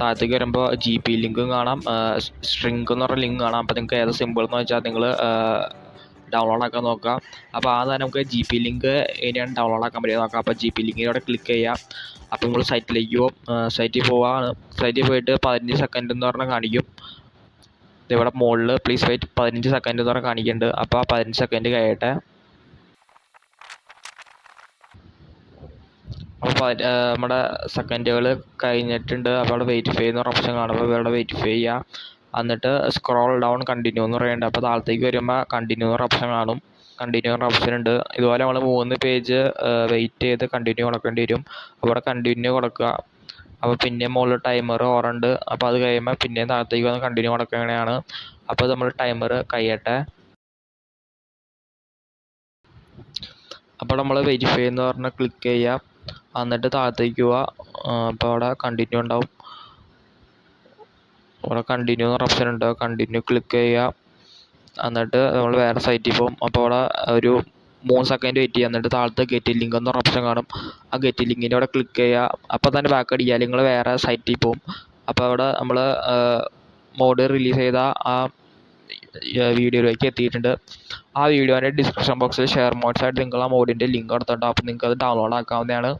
താഴത്തേക്ക് വരുമ്പോൾ G P ലിങ്കും കാണാം. സ്ട്രിങ്ക് എന്ന് പറഞ്ഞ ലിങ്ക് കാണാം. അപ്പോൾ നിങ്ങൾക്ക് ഏത് സിമ്പിൾ എന്ന് വെച്ചാൽ നിങ്ങൾ ഡൗൺലോഡ് ആക്കാൻ നോക്കുക അപ്പോൾ ആ തന്നെ നമുക്ക് ജി പി ലിങ്ക് ഇനിയാണ് ഡൗൺലോഡ് ആക്കാൻ പറ്റുക നോക്കാം. അപ്പോൾ ജി പി ലിങ്കിലൂടെ ക്ലിക്ക് ചെയ്യാം. അപ്പോൾ നമ്മൾ സൈറ്റിലേക്ക് പോകും സൈറ്റിൽ പോവാണ്. സൈറ്റിൽ പോയിട്ട് പതിനഞ്ച് സെക്കൻഡ് എന്ന് പറഞ്ഞാൽ കാണിക്കും. ഇവിടെ മുകളിൽ പ്ലീസ് വെയിറ്റ് പതിനഞ്ച് സെക്കൻഡ് എന്ന് പറഞ്ഞാൽ കാണിക്കുന്നുണ്ട് അപ്പോൾ ആ പതിനഞ്ച് സെക്കൻഡ് കഴിയട്ടെ. നമ്മുടെ സെക്കൻഡുകൾ കഴിഞ്ഞിട്ടുണ്ട്. അപ്പോൾ അവിടെ വെരിഫൈ എന്ന് പറഞ്ഞ ഓപ്ഷൻ കാണുമ്പോൾ അപ്പോൾ ഇവിടെ വെരിഫൈ ചെയ്യുക എന്നിട്ട് സ്ക്രോൾ ഡൗൺ കണ്ടിന്യൂ എന്ന് പറയുന്നുണ്ട് അപ്പോൾ താഴത്തേക്ക് വരുമ്പോൾ കണ്ടിന്യൂ എന്ന് പറഞ്ഞ ഓപ്ഷൻ കാണും. കണ്ടിന്യൂ പറഞ്ഞ ഓപ്ഷൻ ഉണ്ട് ഇതുപോലെ നമ്മൾ മൂന്ന് പേജ് വെയിറ്റ് ചെയ്ത് കണ്ടിന്യൂ കൊടുക്കേണ്ടി വരും. അവിടെ കണ്ടിന്യൂ കൊടുക്കുക. അപ്പോൾ പിന്നെ മുകളിൽ ടൈമർ ഓറുണ്ട്. അപ്പോൾ അത് കഴിയുമ്പോൾ പിന്നെ താഴത്തേക്ക് വന്ന് കണ്ടിന്യൂ കൊടുക്കുകയാണ് അപ്പോൾ നമ്മൾ ടൈമർ കഴിയട്ടെ. അപ്പോൾ നമ്മൾ വെരിഫൈ എന്ന് പറഞ്ഞാൽ ക്ലിക്ക് ചെയ്യുക എന്നിട്ട് താഴത്തേക്ക് പോവുക അപ്പോൾ അവിടെ കണ്ടിന്യൂ ഉണ്ടാവും. അവിടെ കണ്ടിന്യൂ എന്ന ഓപ്ഷൻ ഉണ്ട്. കണ്ടിന്യൂ ക്ലിക്ക് ചെയ്യുക. എന്നിട്ട് നമ്മൾ വേറെ സൈറ്റിൽ പോകും. അപ്പോൾ അവിടെ ഒരു മൂന്ന് സെക്കൻഡ് വെയിറ്റ് ചെയ്യുക. എന്നിട്ട് താഴത്തെ ഗെറ്റ് ലിങ്ക് എന്ന് ഓപ്ഷൻ കാണും. ആ ഗെറ്റ് ലിങ്കിന്റെ അവിടെ ക്ലിക്ക് ചെയ്യുക. അപ്പോൾ തന്നെ ബാക്ക് അടിക്കുക. നിങ്ങൾ വേറെ സൈറ്റിൽ പോകും. അപ്പോൾ അവിടെ നമ്മൾ മോഡ് റിലീസ് ചെയ്ത ആ വീഡിയോയിലേക്ക് എത്തിയിട്ടുണ്ട്. ആ വീഡിയോന്റെ ഡിസ്ക്രിപ്ഷൻ ബോക്സിൽ ഷെയർ മോഡ്സ് ആയിട്ട് നിങ്ങൾ ആ മോഡിന്റെ ലിങ്ക് കൊടുത്തിട്ടുണ്ട്. അപ്പോൾ നിങ്ങൾക്ക് അത് ഡൗൺലോഡ് ആക്കാവുന്നതാണ്.